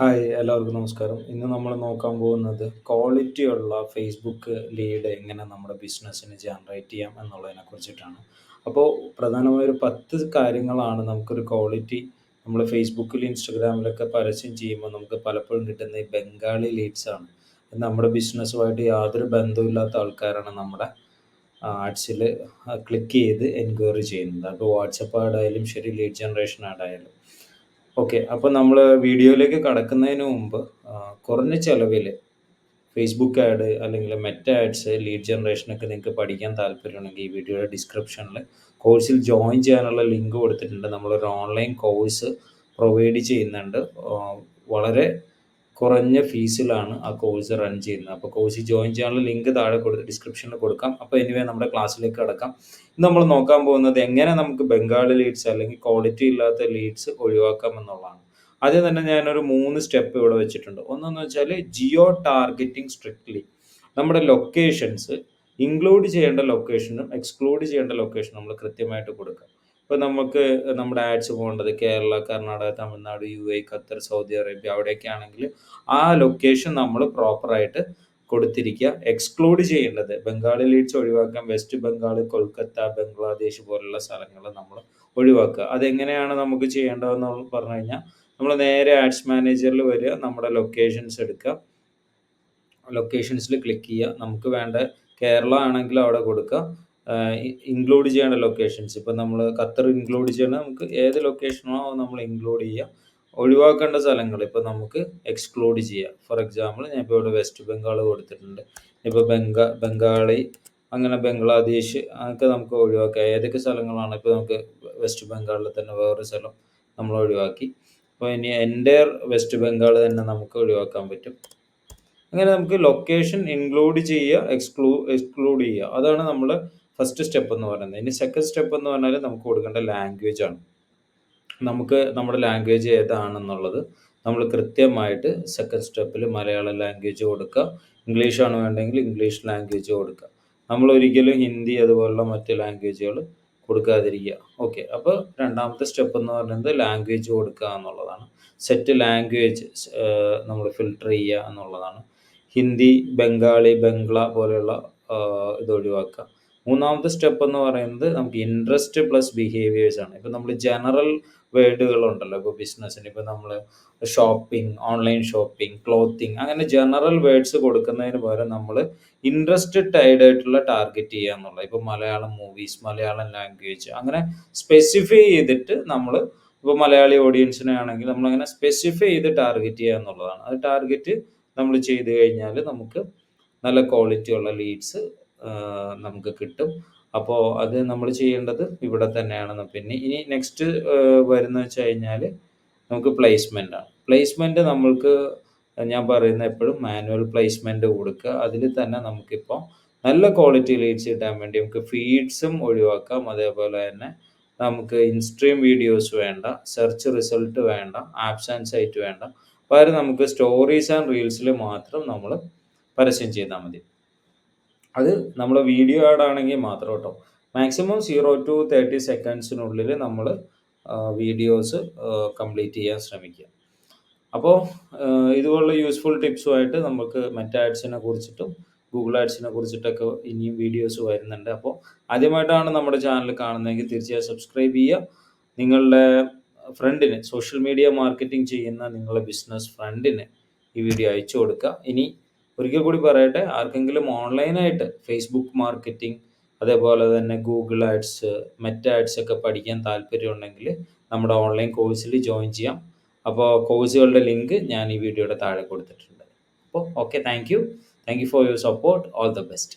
Hi എല്ലാവർക്കും നമസ്കാരം. ഇന്ന് നമ്മൾ നോക്കാൻ പോകുന്നത് ക്വാളിറ്റി ഉള്ള ഫേസ്ബുക്ക് ലീഡ് എങ്ങനെ നമ്മുടെ ബിസിനസ്സിന് ജനറേറ്റ് ചെയ്യാം എന്നുള്ളതിനെ കുറിച്ചിട്ടാണ്. അപ്പോൾ പ്രധാനമായ ഒരു പത്ത് കാര്യങ്ങളാണ് നമുക്കൊരു ക്വാളിറ്റി നമ്മൾ ഫേസ്ബുക്കിൽ ഇൻസ്റ്റഗ്രാമിലൊക്കെ പരസ്യം ചെയ്യുമ്പോൾ നമുക്ക് പലപ്പോഴും കിട്ടുന്ന ഈ ബംഗാളി ലീഡ്സ് ആണ്. നമ്മുടെ ബിസിനസ്സുമായിട്ട് യാതൊരു ബന്ധമില്ലാത്ത ആൾക്കാരാണ് നമ്മുടെ ആഡ്സിൽ ക്ലിക്ക് ചെയ്ത് എൻക്വയറി ചെയ്യുന്നത്. അപ്പോൾ വാട്സപ്പ് ആഡായാലും ശരി ലീഡ് ജനറേഷൻ ആഡ് ആയാലും ഓക്കെ. അപ്പോൾ നമ്മൾ വീഡിയോയിലേക്ക് കടക്കുന്നതിന് മുമ്പ് കുറഞ്ഞ ചിലവിൽ ഫേസ്ബുക്ക് ആഡ് അല്ലെങ്കിൽ മെറ്റ ആഡ്സ്, ലീഡ് ജനറേഷനൊക്കെ നിങ്ങൾക്ക് പഠിക്കാൻ താല്പര്യമുണ്ടെങ്കിൽ ഈ വീഡിയോയുടെ ഡിസ്ക്രിപ്ഷനിൽ കോഴ്സിൽ ജോയിൻ ചെയ്യാനുള്ള ലിങ്ക് കൊടുത്തിട്ടുണ്ട്. നമ്മളൊരു ഓൺലൈൻ കോഴ്സ് പ്രൊവൈഡ് ചെയ്യുന്നുണ്ട്. വളരെ കുറഞ്ഞ ഫീസിലാണ് ആ കോഴ്സ് റൺ ചെയ്യുന്നത്. അപ്പോൾ കോഴ്സ് ജോയിൻ ചെയ്യാനുള്ള ലിങ്ക് താഴെ കൊടുത്ത് ഡിസ്ക്രിപ്ഷനിൽ കൊടുക്കാം. അപ്പോൾ എനിവേ നമ്മുടെ ക്ലാസ്സിലേക്ക് കടക്കാം. ഇന്ന് നമ്മൾ നോക്കാൻ പോകുന്നത് എങ്ങനെ നമുക്ക് ബംഗാളി ലീഡ്സ് അല്ലെങ്കിൽ ക്വാളിറ്റി ഇല്ലാത്ത ലീഡ്സ് ഒഴിവാക്കാം എന്നുള്ളതാണ്. ആദ്യം തന്നെ ഞാനൊരു മൂന്ന് സ്റ്റെപ്പ് ഇവിടെ വെച്ചിട്ടുണ്ട്. ഒന്നെന്ന് വെച്ചാൽ ജിയോ ടാർഗറ്റിംഗ് സ്ട്രിക്ട്ലി നമ്മുടെ ലൊക്കേഷൻസ് ഇൻക്ലൂഡ് ചെയ്യേണ്ട ലൊക്കേഷനും എക്സ്ക്ലൂഡ് ചെയ്യേണ്ട ലൊക്കേഷനും നമ്മൾ കൃത്യമായിട്ട് കൊടുക്കുക. ഇപ്പോൾ നമുക്ക് നമ്മുടെ ആഡ്സ് പോകേണ്ടത് Kerala Karnataka Tamil Nadu U A Qatar Saudi Arabia അവിടെയൊക്കെ ആണെങ്കിൽ ആ ലൊക്കേഷൻ നമ്മൾ പ്രോപ്പറായിട്ട് കൊടുത്തിരിക്കുക. എക്സ്ക്ലൂഡ് ചെയ്യേണ്ടത് ബംഗാളി ലീഡ്സ് ഒഴിവാക്കാൻ വെസ്റ്റ് ബംഗാൾ കൊൽക്കത്ത ബംഗ്ലാദേശ് പോലുള്ള സ്ഥലങ്ങൾ നമ്മൾ ഒഴിവാക്കുക. അതെങ്ങനെയാണ് നമുക്ക് ചെയ്യേണ്ടതെന്ന് പറഞ്ഞു കഴിഞ്ഞാൽ നമ്മൾ നേരെ ആഡ്സ് മാനേജറിൽ വരിക നമ്മുടെ ലൊക്കേഷൻസ് എടുക്കുക. ലൊക്കേഷൻസിൽ ക്ലിക്ക് ചെയ്യുക. നമുക്ക് വേണ്ട കേരള ആണെങ്കിൽ അവിടെ കൊടുക്കുക. ഇൻക്ലൂഡ് ചെയ്യേണ്ട ലൊക്കേഷൻസ് ഇപ്പം നമ്മൾ ഖത്തർ ഇൻക്ലൂഡ് ചെയ്യണം നമുക്ക് ഏത് ലൊക്കേഷനോ നമ്മൾ ഇൻക്ലൂഡ് ചെയ്യാം. ഒഴിവാക്കേണ്ട സ്ഥലങ്ങൾ ഇപ്പം നമുക്ക് എക്സ്ക്ലൂഡ് ചെയ്യാം. ഫോർ എക്സാമ്പിൾ ഞാൻ ഇപ്പോൾ ഇവിടെ വെസ്റ്റ് ബംഗാൾ കൊടുത്തിട്ടുണ്ട്. ഇപ്പോൾ ബംഗാ ബംഗാളി അങ്ങനെ ബംഗ്ലാദേശ് അതൊക്കെ നമുക്ക് ഒഴിവാക്കാം. ഏതൊക്കെ സ്ഥലങ്ങളാണ് ഇപ്പോൾ നമുക്ക് വെസ്റ്റ് ബംഗാളിൽ തന്നെ വേറൊരു സ്ഥലം നമ്മൾ ഒഴിവാക്കി. അപ്പോൾ ഇനി എന്റെ വെസ്റ്റ് ബംഗാൾ തന്നെ നമുക്ക് ഒഴിവാക്കാൻ പറ്റും. അങ്ങനെ നമുക്ക് ലൊക്കേഷൻ ഇൻക്ലൂഡ് ചെയ്യുക എക്സ്ക്ലൂ എക്സ്ക്ലൂഡ് ചെയ്യുക അതാണ് നമ്മൾ ഫസ്റ്റ് സ്റ്റെപ്പ് എന്ന് പറയുന്നത്. ഇനി സെക്കൻഡ് സ്റ്റെപ്പ് എന്ന് പറഞ്ഞാൽ നമുക്ക് കൊടുക്കേണ്ട ലാംഗ്വേജ് ആണ്. നമുക്ക് നമ്മുടെ ലാംഗ്വേജ് ഏതാണെന്നുള്ളത് നമ്മൾ കൃത്യമായിട്ട് സെക്കൻഡ് സ്റ്റെപ്പിൽ മലയാളം ലാംഗ്വേജ് കൊടുക്കുക. ഇംഗ്ലീഷ് ആണ് വേണ്ടെങ്കിൽ ഇംഗ്ലീഷ് ലാംഗ്വേജ് കൊടുക്കുക. നമ്മൾ ഒരിക്കലും ഹിന്ദി അതുപോലുള്ള മറ്റ് ലാംഗ്വേജുകൾ കൊടുക്കാതിരിക്കുക. ഓക്കെ അപ്പോൾ രണ്ടാമത്തെ സ്റ്റെപ്പ് എന്ന് പറയുന്നത് ലാംഗ്വേജ് കൊടുക്കുക എന്നുള്ളതാണ്. സെറ്റ് ലാംഗ്വേജ് നമ്മൾ ഫിൽട്ടർ ചെയ്യുക എന്നുള്ളതാണ്. ഹിന്ദി ബംഗാളി ബംഗ്ല പോലെയുള്ള ഇത് ഒഴിവാക്കുക. മൂന്നാമത്തെ സ്റ്റെപ്പ് എന്ന് പറയുന്നത് നമുക്ക് ഇൻട്രസ്റ്റ് പ്ലസ് ബിഹേവിയേഴ്സ് ആണ്. ഇപ്പം നമ്മൾ ജനറൽ വേർഡുകളുണ്ടല്ലോ ഇപ്പോൾ ബിസിനസ്സിന് ഇപ്പോൾ നമ്മൾ ഷോപ്പിംഗ് ഓൺലൈൻ ഷോപ്പിംഗ് ക്ലോത്തിങ് അങ്ങനെ ജനറൽ വേർഡ്സ് കൊടുക്കുന്നതിന് പകരം നമ്മൾ ഇൻട്രസ്റ്റ് ടൈഡ് ആയിട്ടുള്ള ടാർഗറ്റ് ചെയ്യുക എന്നുള്ളത്. ഇപ്പോൾ മലയാളം മൂവീസ് മലയാളം ലാംഗ്വേജ് അങ്ങനെ സ്പെസിഫൈ ചെയ്തിട്ട് നമ്മൾ ഇപ്പോൾ മലയാളി ഓഡിയൻസിനെ ആണെങ്കിൽ നമ്മളങ്ങനെ സ്പെസിഫൈ ചെയ്ത് ടാർഗറ്റ് ചെയ്യുക എന്നുള്ളതാണ്. അത് ടാർഗറ്റ് നമ്മൾ ചെയ്ത് കഴിഞ്ഞാൽ നമുക്ക് നല്ല ക്വാളിറ്റി ഉള്ള ലീഡ്സ് നമുക്ക് കിട്ടും. അപ്പോൾ അത് നമ്മൾ ചെയ്യേണ്ടത് ഇവിടെ തന്നെയാണ് പിന്നെ ഇനി നെക്സ്റ്റ് വരുന്ന വെച്ച് കഴിഞ്ഞാൽ നമുക്ക് പ്ലേസ്മെന്റ് ആണ്. പ്ലേസ്മെന്റ് നമ്മൾക്ക് ഞാൻ പറയുന്ന എപ്പോഴും മാനുവൽ പ്ലേസ്മെന്റ് കൊടുക്കുക. അതിൽ തന്നെ നമുക്കിപ്പോൾ നല്ല ക്വാളിറ്റി ലീഡ്സ് കിട്ടാൻ വേണ്ടി നമുക്ക് ഫീഡ്സും ഒഴിവാക്കാം. അതേപോലെ തന്നെ നമുക്ക് ഇൻസ്ട്രീം വീഡിയോസ് വേണ്ട സെർച്ച് റിസൾട്ട് വേണ്ട ആപ്സ് ആൻഡ് സൈറ്റ് വേണ്ട. പകരം നമുക്ക് സ്റ്റോറീസ് ആൻഡ് റീൽസിൽ മാത്രം നമ്മൾ പരസ്യം ചെയ്താൽ മതി. അത് നമ്മൾ വീഡിയോ ആഡ് ആണെങ്കിൽ മാത്രം കേട്ടോ. മാക്സിമം സീറോ ടു തേർട്ടി സെക്കൻഡ്സിനുള്ളിൽ നമ്മൾ വീഡിയോസ് കംപ്ലീറ്റ് ചെയ്യാൻ ശ്രമിക്കുക. അപ്പോൾ ഇതുപോലുള്ള യൂസ്ഫുൾ ടിപ്സുമായിട്ട് നമുക്ക് മറ്റ് ആഡ്സിനെ കുറിച്ചിട്ടും ഗൂഗിൾ ആഡ്സിനെ കുറിച്ചിട്ടൊക്കെ ഇനിയും വീഡിയോസ് വരുന്നുണ്ട്. അപ്പോൾ ആദ്യമായിട്ടാണ് നമ്മുടെ ചാനൽ കാണുന്നതെങ്കിൽ തീർച്ചയായും സബ്സ്ക്രൈബ് ചെയ്യുക. നിങ്ങളുടെ ഫ്രണ്ടിന് സോഷ്യൽ മീഡിയ മാർക്കറ്റിംഗ് ചെയ്യുന്ന നിങ്ങളുടെ ബിസിനസ് ഫ്രണ്ടിന് ഈ വീഡിയോ അയച്ചു കൊടുക്കുക. ഇനി ഒരിക്കൽ കൂടി പറയട്ടെ ആർക്കെങ്കിലും ഓൺലൈനായിട്ട് ഫേസ്ബുക്ക് മാർക്കറ്റിംഗ് അതേപോലെ തന്നെ ഗൂഗിൾ ആഡ്സ് മെറ്റ ആഡ്സ് ഒക്കെ പഠിക്കാൻ താല്പര്യമുണ്ടെങ്കിൽ നമ്മുടെ ഓൺലൈൻ കോഴ്സിൽ ജോയിൻ ചെയ്യാം. അപ്പോൾ കോഴ്സുകളുടെ ലിങ്ക് ഞാൻ ഈ വീഡിയോയുടെ താഴെ കൊടുത്തിട്ടുണ്ട്. അപ്പോൾ okay thank you thank you for your support all the best